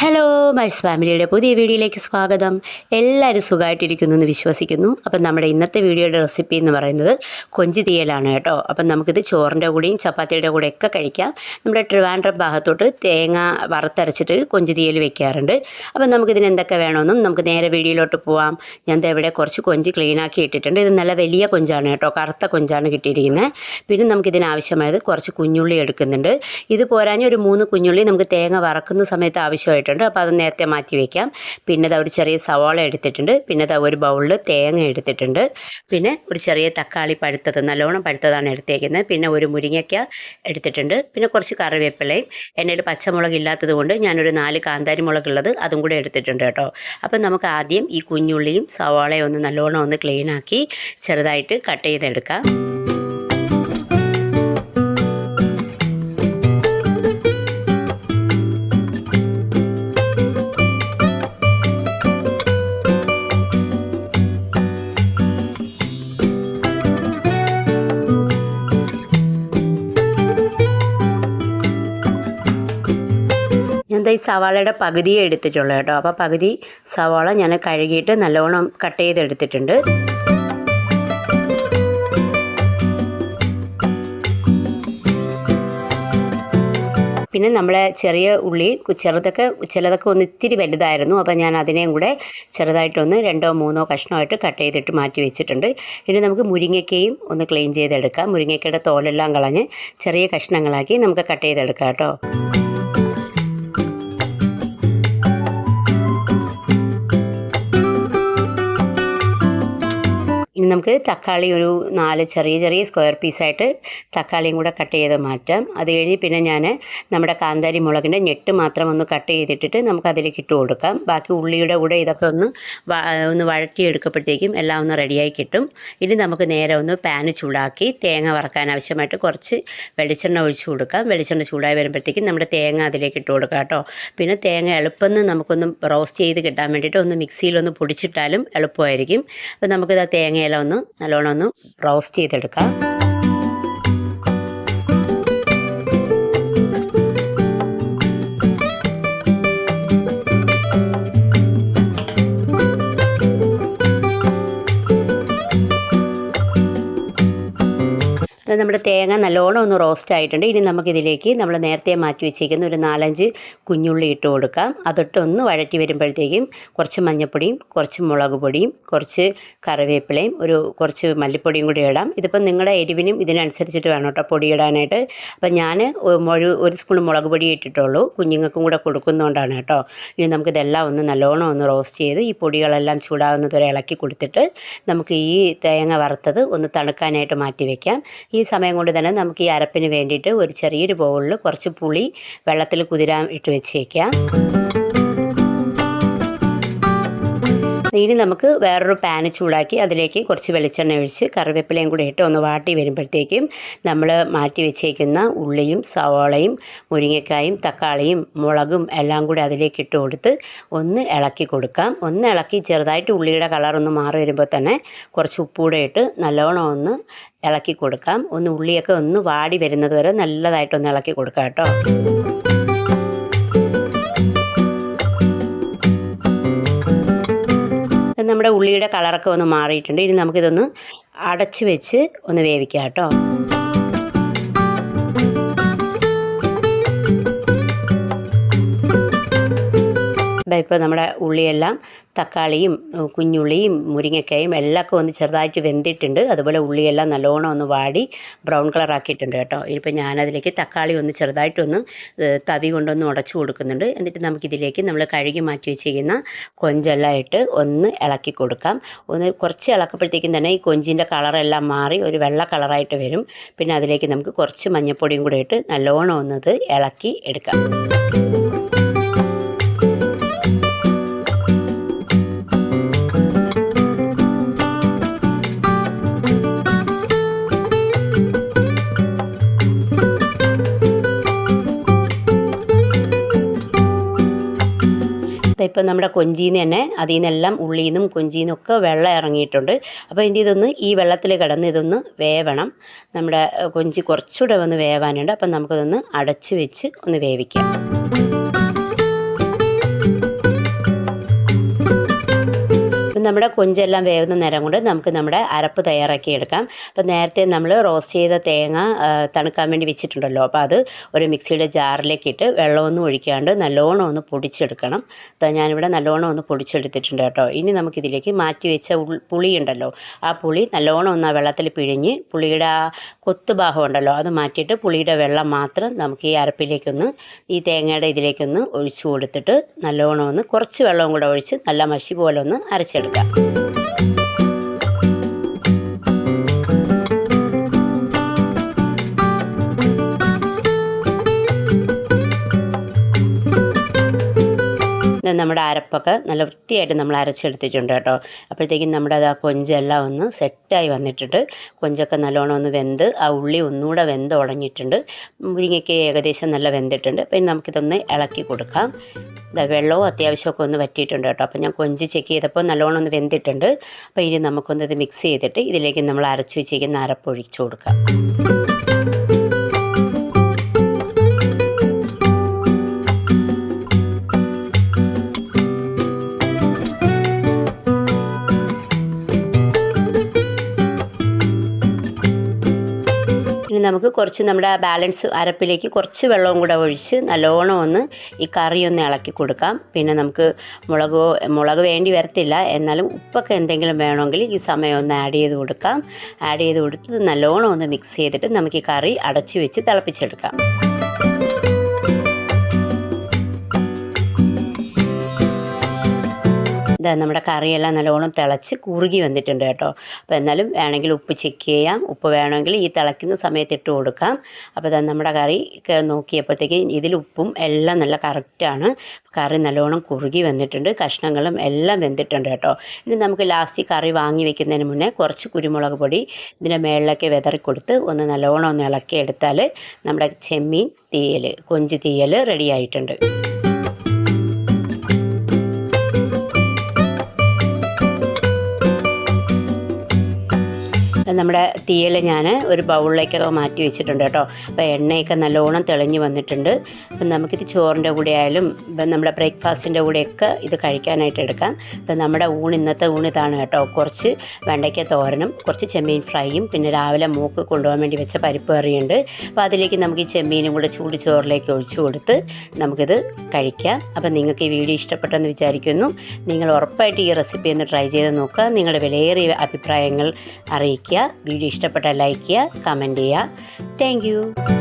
Hello mice ഫാമിലിയുടെ പുതിയ വീഡിയോയിലേക്ക് സ്വാഗതം. എല്ലാവരും സുഖമായിട്ടിരിക്കുന്നു എന്ന് വിശ്വസിക്കുന്നു. അപ്പം നമ്മുടെ ഇന്നത്തെ വീഡിയോയുടെ റെസിപ്പി എന്ന് പറയുന്നത് കൊഞ്ച് തീയലാണ് കേട്ടോ. അപ്പം നമുക്കിത് ചോറിന്റെ കൂടെയും ചപ്പാത്തിയുടെ കൂടെ ഒക്കെ കഴിക്കാം. നമ്മുടെ ട്രിവാൻഡ്രം ഭാഗത്തോട്ട് തേങ്ങ വറുത്തരച്ചിട്ട് കൊഞ്ച് തീയൽ വെക്കാറുണ്ട്. അപ്പം നമുക്കിതിന് എന്തൊക്കെ വേണമെന്നും നമുക്ക് നേരെ വീഡിയോയിലോട്ട് പോവാം. ഞാൻ ഇവിടെ കുറച്ച് കൊഞ്ച് ക്ലീനാക്കി ഇട്ടിട്ടുണ്ട്. ഇത് നല്ല വലിയ കൊഞ്ചാണ് കേട്ടോ. കറുത്ത കൊഞ്ചാണ് കിട്ടിയിരിക്കുന്നത്. പിന്നെ നമുക്കിതിന് ആവശ്യമായത് കുറച്ച് കുഞ്ഞുള്ളി എടുക്കുന്നുണ്ട്. ഇത് പോരാഞ്ഞ ഒരു മൂന്ന് കുഞ്ഞുള്ളി നമുക്ക് തേങ്ങ വറക്കുന്ന സമയത്ത് ആവശ്യമായിട്ടുണ്ട് അപ്പോൾ അത് നേരത്തെ മാറ്റി വയ്ക്കാം പിന്നെ ദാ ഒരു ചെറിയ സവാള എടുത്തിട്ടുണ്ട്. പിന്നെ ദാ ഒരു ബൗളിൽ തേങ്ങ എടുത്തിട്ടുണ്ട്. പിന്നെ ഒരു ചെറിയ തക്കാളി പഴുത്തത് നല്ലോണം പഴുത്തതാണ് എടുത്തേക്കുന്നത്. പിന്നെ ഒരു മുരിങ്ങയ്ക്ക എടുത്തിട്ടുണ്ട്. പിന്നെ കുറച്ച് കറിവേപ്പിലയും എണ്ണയിൽ പച്ചമുളക് ഇല്ലാത്തത് കൊണ്ട് ഞാനൊരു നാല് കാന്താരി മുളക് ഉള്ളത് അതും കൂടെ എടുത്തിട്ടുണ്ട് കേട്ടോ. അപ്പം നമുക്ക് ആദ്യം ഈ കുഞ്ഞുള്ളിയും സവാളയും ഒന്ന് നല്ലോണം ഒന്ന് ക്ലീനാക്കി ചെറുതായിട്ട് കട്ട് ചെയ്തെടുക്കാം. ഈ സവാളയുടെ പകുതിയേ എടുത്തിട്ടുള്ളൂ കേട്ടോ. അപ്പോൾ പകുതി സവാള ഞാൻ കഴുകിയിട്ട് നല്ലോണം കട്ട് ചെയ്തെടുത്തിട്ടുണ്ട്. പിന്നെ നമ്മളെ ചെറിയ ഉള്ളി ചെറുതൊക്കെ ചിലതൊക്കെ ഒന്ന് ഇത്തിരി വലുതായിരുന്നു. അപ്പോൾ ഞാൻ അതിനെയും കൂടെ ചെറുതായിട്ടൊന്ന് രണ്ടോ മൂന്നോ കഷ്ണമായിട്ട് കട്ട് ചെയ്തിട്ട് മാറ്റി വെച്ചിട്ടുണ്ട്. ഇനി നമുക്ക് മുരിങ്ങയ്ക്കയും ഒന്ന് ക്ലീൻ ചെയ്തെടുക്കാം. മുരിങ്ങയ്ക്കയുടെ തോലെല്ലാം കളഞ്ഞ് ചെറിയ കഷ്ണങ്ങളാക്കി നമുക്ക് കട്ട് ചെയ്തെടുക്കാം കേട്ടോ. നമുക്ക് തക്കാളി ഒരു നാല് ചെറിയ ചെറിയ സ്ക്വയർ പീസായിട്ട് തക്കാളിയും കൂടെ കട്ട് ചെയ്ത് മാറ്റാം. അത് കഴിഞ്ഞ് പിന്നെ ഞാൻ നമ്മുടെ കാന്താരി മുളകിന്റെ ഞെട്ട് മാത്രം ഒന്ന് കട്ട് ചെയ്തിട്ടിട്ട് നമുക്ക് അതിലേക്ക് ഇട്ട് കൊടുക്കാം. ബാക്കി ഉള്ളിയുടെ കൂടെ ഇതൊക്കെ ഒന്ന് ഒന്ന് വഴറ്റിയെടുക്കുമ്പോഴത്തേക്കും എല്ലാം ഒന്ന് റെഡിയായി കിട്ടും. ഇനി നമുക്ക് നേരെ ഒന്ന് പാന് ചൂടാക്കി തേങ്ങ വറക്കാൻ ആവശ്യമായിട്ട് കുറച്ച് വെളിച്ചെണ്ണ ഒഴിച്ച് കൊടുക്കാം. വെളിച്ചെണ്ണ ചൂടായി വരുമ്പോഴത്തേക്കും നമ്മുടെ തേങ്ങ അതിലേക്ക് ഇട്ട് കൊടുക്കാം കേട്ടോ. പിന്നെ തേങ്ങ എളുപ്പം നമുക്കൊന്ന് റോസ്റ്റ് ചെയ്ത് കിട്ടാൻ വേണ്ടിയിട്ട് ഒന്ന് മിക്സിയിലൊന്ന് പൊടിച്ചിട്ടാലും എളുപ്പമായിരിക്കും. അപ്പോൾ നമുക്കിത് ആ തേങ്ങയെല്ലാം ഒന്ന് നല്ലോണം ഒന്ന് റോസ്റ്റ് ചെയ്തെടുക്കാം. നമ്മുടെ തേങ്ങ നല്ലോണം ഒന്ന് റോസ്റ്റ് ആയിട്ടുണ്ട്. ഇനി നമുക്കിതിലേക്ക് നമ്മൾ നേരത്തെ മാറ്റി വെച്ചേക്കുന്ന ഒരു നാലഞ്ച് കുഞ്ഞുള്ളി ഇട്ട് കൊടുക്കാം. അതൊട്ടൊന്ന് വഴറ്റി വരുമ്പോഴത്തേക്കും കുറച്ച് മഞ്ഞൾപ്പൊടിയും കുറച്ച് മുളക് പൊടിയും കുറച്ച് കറിവേപ്പിലയും ഒരു കുറച്ച് മല്ലിപ്പൊടിയും കൂടി ഇടാം. ഇതിപ്പം നിങ്ങളുടെ എരിവിനും ഇതിനനുസരിച്ചിട്ട് വേണം കേട്ടോ പൊടി ഇടാനായിട്ട് അപ്പം ഞാൻ ഒരു ഒരു സ്പൂൺ മുളക് പൊടി ഇട്ടിട്ടുള്ളൂ. കുഞ്ഞുങ്ങൾക്കും കൂടെ കൊടുക്കുന്നതുകൊണ്ടാണ് കേട്ടോ. ഇനി നമുക്കിതെല്ലാം ഒന്ന് നല്ലോണം ഒന്ന് റോസ്റ്റ് ചെയ്ത് ഈ പൊടികളെല്ലാം ചൂടാകുന്നത് വരെ ഇളക്കി കൊടുത്തിട്ട് നമുക്ക് ഈ തേങ്ങ വറുത്തത് ഒന്ന് തണുക്കാനായിട്ട് മാറ്റി വയ്ക്കാം ഈ സമയം കൊണ്ട് തന്നെ നമുക്ക് ഈ അരപ്പിന് വേണ്ടിയിട്ട് ഒരു ചെറിയൊരു ബൗളിൽ കുറച്ച് പുളി വെള്ളത്തിൽ കുതിരാൻ ഇട്ട് വെച്ചേക്കാം. ഇനി നമുക്ക് വേറൊരു പാൻ ചൂടാക്കി അതിലേക്ക് കുറച്ച് വെളിച്ചെണ്ണ ഒഴിച്ച് കറിവേപ്പിലയും കൂടി ഇട്ട് ഒന്ന് വാട്ടി വരുമ്പോഴത്തേക്കും നമ്മൾ മാറ്റി വെച്ചേക്കുന്ന ഉള്ളിയും സവാളയും മുരിങ്ങക്കായും തക്കാളിയും മുളകും എല്ലാം കൂടി അതിലേക്ക് ഇട്ട് കൊടുത്ത് ഒന്ന് ഇളക്കി കൊടുക്കാം. ഒന്ന് ഇളക്കി ചെറുതായിട്ട് ഉള്ളിയുടെ കളർ ഒന്ന് മാറി വരുമ്പോൾ തന്നെ കുറച്ച് ഉപ്പൂടെ ഇട്ട് നല്ലോണം ഒന്ന് ഇളക്കി കൊടുക്കാം. ഒന്ന് ഉള്ളിയൊക്കെ ഒന്ന് വാടി വരുന്നത് വരെ നല്ലതായിട്ടൊന്ന് ഇളക്കി കൊടുക്കാം കേട്ടോ. ഇത് നമ്മുടെ ഉള്ളിയുടെ കളറൊക്കെ ഒന്ന് മാറിയിട്ടുണ്ട്. ഇനി നമുക്കിതൊന്ന് അടച്ച് വെച്ച് ഒന്ന് വേവിക്കാം കേട്ടോ. ഇപ്പോൾ നമ്മുടെ ഉള്ളിയെല്ലാം തക്കാളിയും കുഞ്ഞുള്ളിയും മുരിങ്ങക്കായും എല്ലാം ഒക്കെ ഒന്ന് ചെറുതായിട്ട് വെന്തിട്ടുണ്ട്. അതുപോലെ ഉള്ളിയെല്ലാം നല്ലോണം ഒന്ന് വാടി ബ്രൗൺ കളർ ആക്കിയിട്ടുണ്ട് കേട്ടോ. ഇനിയിപ്പോൾ ഞാനതിലേക്ക് തക്കാളി ഒന്ന് ചെറുതായിട്ടൊന്ന് തവി കൊണ്ടൊന്ന് ഉടച്ചു കൊടുക്കുന്നുണ്ട്. എന്നിട്ട് നമുക്കിതിലേക്ക് നമ്മൾ കഴുകി മാറ്റി വെച്ചിരിക്കുന്ന കൊഞ്ചെല്ലാം ഒന്ന് ഇളക്കി കൊടുക്കാം. ഒന്ന് കുറച്ച് ഇളക്കപ്പോഴത്തേക്കും തന്നെ ഈ കൊഞ്ചിന്റെ കളറെല്ലാം മാറി ഒരു വെള്ള കളറായിട്ട് വരും. പിന്നെ അതിലേക്ക് നമുക്ക് കുറച്ച് മഞ്ഞൾപ്പൊടിയും കൂടെ ഇട്ട് നല്ലോണം ഒന്നത് ഇളക്കി എടുക്കാം. ഇപ്പം നമ്മുടെ കൊഞ്ചിയിൽ തന്നെ അതിൽ നിന്നെല്ലാം ഉള്ളിൽ നിന്നും കൊഞ്ചിയിൽ നിന്നൊക്കെ വെള്ളം ഇറങ്ങിയിട്ടുണ്ട്. അപ്പോൾ ഇതിന്റെ ഇതൊന്ന് ഈ വെള്ളത്തിൽ കിടന്ന് ഇതൊന്ന് വേവണം. നമ്മുടെ കൊഞ്ച് കുറച്ചുകൂടെ ഒന്ന് വേവാനുണ്ട്. അപ്പം നമുക്കതൊന്ന് അടച്ച് വെച്ച് ഒന്ന് വേവിക്കാം. നമ്മുടെ കൊഞ്ചെല്ലാം വേവുന്ന നേരം കൊണ്ട് നമുക്ക് നമ്മുടെ അരപ്പ് തയ്യാറാക്കി എടുക്കാം. അപ്പോൾ നേരത്തെ നമ്മൾ റോസ്റ്റ് ചെയ്ത തേങ്ങ തണുക്കാൻ വേണ്ടി വെച്ചിട്ടുണ്ടല്ലോ. അപ്പോൾ അത് ഒരു മിക്സിയുടെ ജാറിലേക്ക് ഇട്ട് വെള്ളമൊന്നും ഒഴിക്കാണ്ട് നല്ലോണം ഒന്ന് പൊടിച്ചെടുക്കണം. ഞാനിവിടെ നല്ലോണം ഒന്ന് പൊടിച്ചെടുത്തിട്ടുണ്ട് കേട്ടോ. ഇനി നമുക്കിതിലേക്ക് മാറ്റി വെച്ച ഉൾ പുളി ഉണ്ടല്ലോ. ആ പുളി നല്ലോണം ഒന്ന് ആ വെള്ളത്തിൽ പിഴിഞ്ഞ് പുളിയുടെ ആ കൊത്ത് ഭാഗം ഉണ്ടല്ലോ അത് മാറ്റിയിട്ട് പുളിയുടെ വെള്ളം മാത്രം നമുക്ക് ഈ അരപ്പിലേക്കൊന്ന് ഈ തേങ്ങയുടെ ഇതിലേക്കൊന്ന് ഒഴിച്ചു കൊടുത്തിട്ട് നല്ലോണം ഒന്ന് കുറച്ച് വെള്ളവും കൂടെ ഒഴിച്ച് നല്ല മഷി പോലെ ഒന്ന് അരച്ചെടുക്കാം. ഇത് നമ്മുടെ അരപ്പൊക്കെ നല്ല വൃത്തിയായിട്ട് നമ്മൾ അരച്ചെടുത്തിട്ടുണ്ട് കേട്ടോ. അപ്പോഴത്തേക്കും നമ്മുടെ അത് ആ കൊഞ്ചെല്ലാം ഒന്ന് സെറ്റായി വന്നിട്ടുണ്ട്. കൊഞ്ചൊക്കെ നല്ലോണം ഒന്ന് വെന്ത് ആ ഉള്ളി ഒന്നുകൂടെ വെന്ത് ഉടഞ്ഞിട്ടുണ്ട്. മുരിങ്ങയ്ക്ക് ഏകദേശം നല്ല വെന്തിട്ടുണ്ട്. പിന്നെ നമുക്കിതൊന്ന് ഇളക്കി കൊടുക്കാം. ഇതാ വെള്ളവും അത്യാവശ്യമൊക്കെ ഒന്ന് വറ്റിയിട്ടുണ്ട് കേട്ടോ. അപ്പോൾ ഞാൻ കൊഞ്ച് ചെക്ക് ചെയ്തപ്പോൾ നല്ലോണം ഒന്ന് വെന്തിട്ടുണ്ട്. അപ്പോൾ ഇനി നമുക്കൊന്ന് ഇത് മിക്സ് ചെയ്തിട്ട് ഇതിലേക്ക് നമ്മൾ അരച്ചു വെച്ചിരിക്കുന്ന അരപ്പൊഴിച്ചു കൊടുക്കാം. നമുക്ക് കുറച്ച് നമ്മുടെ ബാലൻസ് അരപ്പിലേക്ക് കുറച്ച് വെള്ളവും കൂടെ ഒഴിച്ച് നല്ലോണം ഒന്ന് ഈ കറി ഒന്ന് ഇളക്കി കൊടുക്കാം. പിന്നെ നമുക്ക് മുളക് മുളക് വേണ്ടി വരത്തില്ല. എന്നാലും ഉപ്പൊക്കെ എന്തെങ്കിലും വേണമെങ്കിൽ ഈ സമയം ഒന്ന് ആഡ് ചെയ്ത് കൊടുക്കാം. ആഡ് ചെയ്ത് കൊടുത്ത് നല്ലോണം ഒന്ന് മിക്സ് ചെയ്തിട്ട് നമുക്ക് ഈ കറി അടച്ചു വെച്ച് തിളപ്പിച്ചെടുക്കാം. ഇതാ നമ്മുടെ കറിയെല്ലാം നല്ലോണം തിളച്ച് കുറുകി വന്നിട്ടുണ്ട് കേട്ടോ. അപ്പോൾ എന്നാലും വേണമെങ്കിൽ ഉപ്പ് ചെക്ക് ചെയ്യാം. ഉപ്പ് വേണമെങ്കിൽ ഈ തിളയ്ക്കുന്ന സമയത്ത് ഇട്ട് കൊടുക്കാം. അപ്പോൾ ഇതാ നമ്മുടെ കറി നോക്കിയപ്പോഴത്തേക്ക് ഇതിൽ ഉപ്പും എല്ലാം നല്ല കറക്റ്റാണ് കറി നല്ലോണം കുറുകി വന്നിട്ടുണ്ട്. കഷ്ണങ്ങളും എല്ലാം വെന്തിട്ടുണ്ട് കേട്ടോ. ഇനി നമുക്ക് ലാസ്റ്റ് കറി വാങ്ങി വെക്കുന്നതിന് മുന്നേ കുറച്ച് കുരുമുളക് പൊടി ഇതിന്റെ മേളിലൊക്കെ വിതറി കൊടുത്ത് ഒന്ന് നല്ലോണം ഒന്ന് ഇളക്കി എടുത്താൽ നമ്മുടെ ചെമ്മീൻ തീയൽ കൊഞ്ച് തീയൽ റെഡി ആയിട്ടുണ്ട്. നമ്മുടെ തീയൽ ഞാൻ ഒരു ബൗളിലേക്കൊക്കെ മാറ്റി വെച്ചിട്ടുണ്ട് കേട്ടോ. അപ്പോൾ എണ്ണയൊക്കെ നല്ലോണം തെളിഞ്ഞ് വന്നിട്ടുണ്ട്. അപ്പം നമുക്കിത് ചോറിന്റെ കൂടെ ആയാലും ഇപ്പം നമ്മുടെ ബ്രേക്ക്ഫാസ്റ്റിന്റെ കൂടെയൊക്കെ ഇത് കഴിക്കാനായിട്ട് എടുക്കാം. അപ്പം നമ്മുടെ ഊണ് ഇന്നത്തെ ഊണ് ഇതാണ് കേട്ടോ. കുറച്ച് വെണ്ടയ്ക്ക തോരനും കുറച്ച് ചെമ്മീൻ ഫ്രൈയും പിന്നെ രാവിലെ മൂക്ക് കൊണ്ടുപോകാൻ വേണ്ടി വെച്ച പരിപ്പ് കറിയുണ്ട്. അപ്പോൾ അതിലേക്ക് നമുക്ക് ഈ ചെമ്മീനും കൂടെ ചൂട് ചോറിലേക്ക് ഒഴിച്ചു കൊടുത്ത് നമുക്കിത് കഴിക്കാം. അപ്പം നിങ്ങൾക്ക് ഈ വീഡിയോ ഇഷ്ടപ്പെട്ടെന്ന് വിചാരിക്കുന്നു. നിങ്ങൾ ഉറപ്പായിട്ട് ഈ റെസിപ്പി ഒന്ന് ട്രൈ ചെയ്ത് നോക്കുക. നിങ്ങളുടെ വിലയേറിയ അഭിപ്രായങ്ങൾ അറിയിക്കുക. വീഡിയോ ഇഷ്ടപ്പെട്ടാൽ ലൈക്ക് ചെയ്യുക കമന്റ് ചെയ്യുക. താങ്ക്